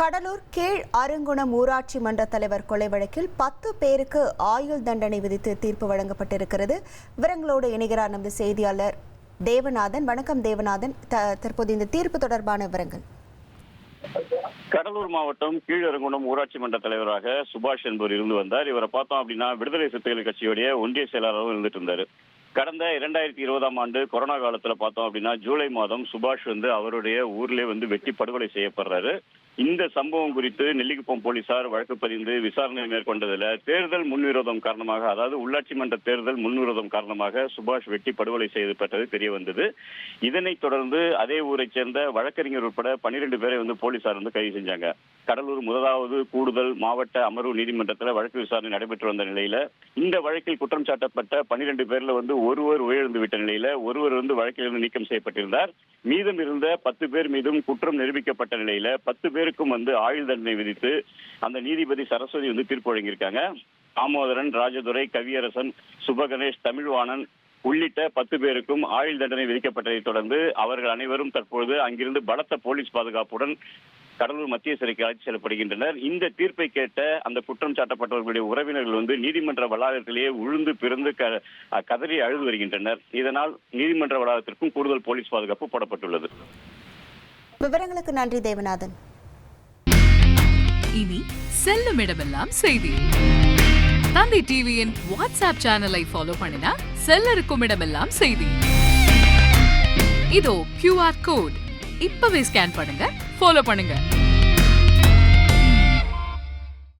கடலூர் கீழ் அருங்குணம் ஊராட்சி மன்ற தலைவர் கொலை வழக்கில் பத்து பேருக்கு ஆயுள் தண்டனை விதித்து தீர்ப்பு வழங்கப்பட்டிருக்கிறது. விவரங்களோடு இணைகிறார் நமது செய்தியாளர் தேவநாதன். வணக்கம் தேவநாதன். த- தற்போது இந்த தீர்ப்பு தொடர்பான விவரங்கள். கடலூர் மாவட்டம் கீழரங்குணம் ஊராட்சி மன்ற தலைவராக சுபாஷ் என்பவர் இருந்து வந்தார். இவரை பார்த்தோம் அப்படின்னா விடுதலை சிறுத்தைகள் கட்சியுடைய ஒன்றிய செயலாளரும் இருந்துட்டு இருந்தாரு. கடந்த இரண்டாயிரத்தி இருபதாம் ஆண்டு கொரோனா காலத்துல பார்த்தோம் அப்படின்னா ஜூலை மாதம் சுபாஷ் வந்து அவருடைய ஊர்லயே வந்து வெட்டி படுகொலை செய்யப்படுறாரு. இந்த சம்பவம் குறித்து நெல்லிக்குப்பம் போலீசார் வழக்கு பதிந்து விசாரணை மேற்கொண்டதுல தேர்தல் முன்விரோதம் காரணமாக அதாவது உள்ளாட்சி மன்ற தேர்தல் முன்விரோதம் காரணமாக சுபாஷ் வெட்டி படுகொலை செய்யப்பட்டது தெரிய வந்தது. இதனைத் தொடர்ந்து அதே ஊரைச் சேர்ந்த வழக்கறிஞர் உட்பட பன்னிரண்டு பேரை வந்து போலீசார் வந்து கைது செஞ்சாங்க. கடலூர் முதலாவது கூடுதல் மாவட்ட அமர்வு நீதிமன்றத்தில் வழக்கு விசாரணை நடைபெற்று வந்த நிலையில இந்த வழக்கில் குற்றம் சாட்டப்பட்ட பன்னிரண்டு பேர்ல வந்து ஒருவர் உயிரிழந்து விட்ட நிலையில ஒருவர் வந்து வழக்கிலிருந்து நீக்கம் செய்யப்பட்டிருந்தார். மீதம் இருந்த பத்து பேர் மீதும் குற்றம் நிரூபிக்கப்பட்ட நிலையில பத்து பேருக்கும் வந்து ஆயுள் தண்டனை விதித்து அந்த நீதிபதி சரஸ்வதி வந்து தீர்ப்பு வழங்கியிருக்காங்க. தாமோதரன் ராஜதுரை கவியரசன் சுபகணேஷ் தமிழ்வாணன் உள்ளிட்ட பத்து பேருக்கும் ஆயுள் தண்டனை விதிக்கப்பட்டதை தொடர்ந்து அவர்கள் அனைவரும் தற்பொழுது அங்கிருந்து பலத்த போலீஸ் பாதுகாப்புடன் கடலூர் மத்திய சிறைக்கு அழைத்து செல்லப்படுகின்றனர். இந்த தீர்ப்பை கேட்ட அந்த குற்றம் சாட்டப்பட்டவர்களுடைய உறவினர்கள் வந்து நீதிமன்ற வளாகத்திலேயே உழுந்து பிறந்து க- கதறி அழுது வருகின்றனர். இதனால் நீதிமன்ற வளாகத்திற்கும் கூடுதல் போலீஸ் பாதுகாப்பு போடப்பட்டுள்ளது. விவரங்களுக்கு நன்றி தேவநாதன். இனி செல்லும் இடமெல்லாம் செய்தி. தந்தை டிவியின் வாட்ஸ்அப் சேனலை ஃபாலோ பண்ணினா செல்ல இருக்கும் இடமெல்லாம் செய்தி. இதோ கியூஆர் கோட் இப்பவே ஸ்கேன் பண்ணுங்க. ஃபாலோ பண்ணுங்கள்